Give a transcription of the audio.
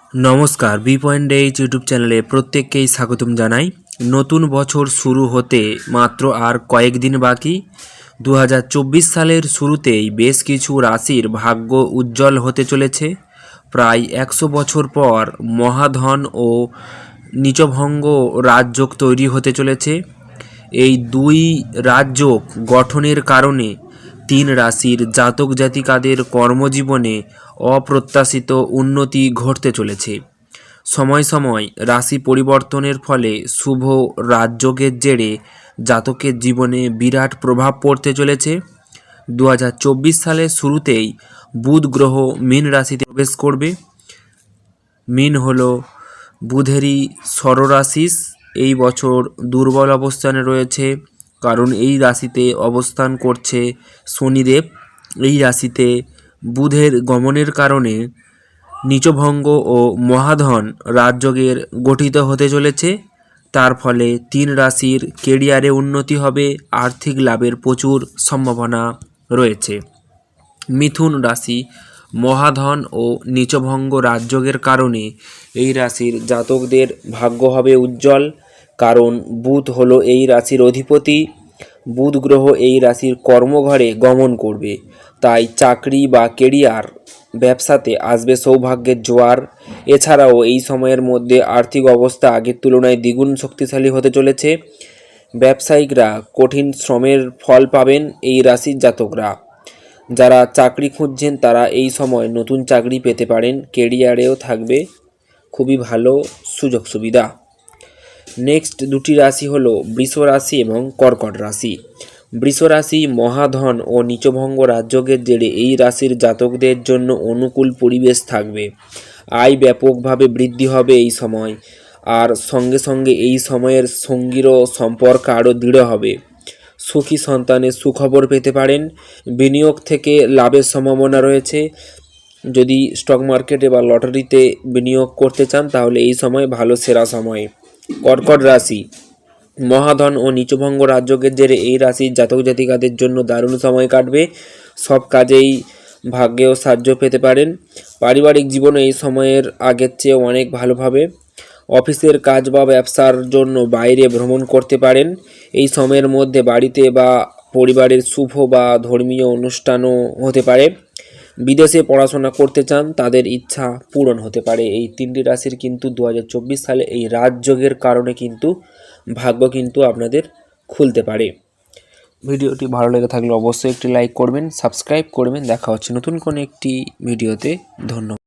নমস্কার, B point H YouTube চ্যানেলে প্রত্যেককেই স্বাগতম জানাই। নতুন বছর শুরু হতে মাত্র আর কয়েকদিন বাকি। দু হাজার চব্বিশ সালের শুরুতেই বেশ কিছু রাশির ভাগ্য উজ্জ্বল হতে চলেছে। প্রায় একশো বছর পর মহাধন ও নিচভঙ্গ রাজযোগ তৈরি হতে চলেছে। এই দুই রাজযোগ গঠনের কারণে তিন রাশির জাতক জাতিকাদের কর্মজীবনে অপ্রত্যাশিত উন্নতি ঘটতে চলেছে। সময় সময় রাশি পরিবর্তনের ফলে শুভ রাজযোগের জেরে জাতকের জীবনে বিরাট প্রভাব পড়তে চলেছে। দু হাজার চব্বিশ সালের শুরুতেই বুধ গ্রহ মীন রাশিতে প্রবেশ করবে। মিন হলো বুধেরই ষড়রাশিস এই বছর দুর্বল অবস্থানে রয়েছে। কারণ এই রাশিতে অবস্থান করছে শনিদেব। এই রাশিতে বুধের গমনের কারণে নিচভঙ্গ ও মহাধন রাজযোগের গঠিত হতে চলেছে। তার ফলে তিন রাশির কেরিয়ারে উন্নতি হবে, আর্থিক লাভের প্রচুর সম্ভাবনা রয়েছে। মিথুন রাশি মহাধন ও নিচভঙ্গ রাজযোগের কারণে এই রাশির জাতকদের ভাগ্য হবে উজ্জ্বল। কারণ বুধ হলো এই রাশির অধিপতি। বুধ গ্রহ এই রাশির কর্মঘরে গমন করবে। তাই চাকরি বা কেরিয়ার ব্যবসাতে আসবে সৌভাগ্যের জোয়ার। এছাড়াও এই সময়ের মধ্যে আর্থিক অবস্থা আগের তুলনায় দ্বিগুণ শক্তিশালী হতে চলেছে। ব্যবসায়িকরা কঠিন শ্রমের ফল পাবেন এই রাশির জাতকরা। যারা চাকরি খুঁজছেন তারা এই সময় নতুন চাকরি পেতে পারেন। কেরিয়ারেও থাকবে। খুবই ভালো সুযোগ সুবিধা নেক্সট দুটি রাশি হলো বৃষ রাশি এবং কর্কট রাশি। বৃষ রাশি মহাধন ও নিচভঙ্গ রাজযোগের জেরে এই রাশির জাতকদের জন্য অনুকূল পরিবেশ থাকবে। আয় ব্যাপকভাবে বৃদ্ধি হবে এই সময়। আর সঙ্গে সঙ্গে এই সময়ের সঙ্গীরও সম্পর্ক আরও দৃঢ় হবে। সুখী সন্তানের সুখবর পেতে পারেন। বিনিয়োগ থেকে লাভের সম্ভাবনা রয়েছে। যদি স্টক মার্কেটে বা লটারিতে বিনিয়োগ করতে চান, তাহলে এই সময় ভালো সেরা সময়। কর্কট রাশি। মহাধন ও নিচভঙ্গ রাজযোগের জেরে এই রাশির জাতক জাতিকাদের জন্য দারুণ সময় কাটবে। সব কাজেই ভাগ্যেও সাহায্য পেতে পারেন। পারিবারিক জীবনে এই সময়ের আগের চেয়ে অনেক ভালোভাবে অফিসের কাজ বা ব্যবসার জন্য বাইরে ভ্রমণ করতে পারেন। এই সময়ের মধ্যে বাড়িতে বা পরিবারের শুভ বা ধর্মীয় অনুষ্ঠানও হতে পারে। বিদেশে পড়াশোনা করতে চান, তাদের ইচ্ছা পূরণ হতে পারে। এই তিনটি রাশির কিন্তু দু হাজার চব্বিশ সালে এই রাজযোগের কারণে কিন্তু ভাগ্য কিন্তু আপনাদের খুলতে পারে। ভিডিওটি ভালো লেগে থাকলে অবশ্যই একটি লাইক করবেন সাবস্ক্রাইব করবেন। দেখা হচ্ছে নতুন কোনো একটি ভিডিওতে। ধন্যবাদ।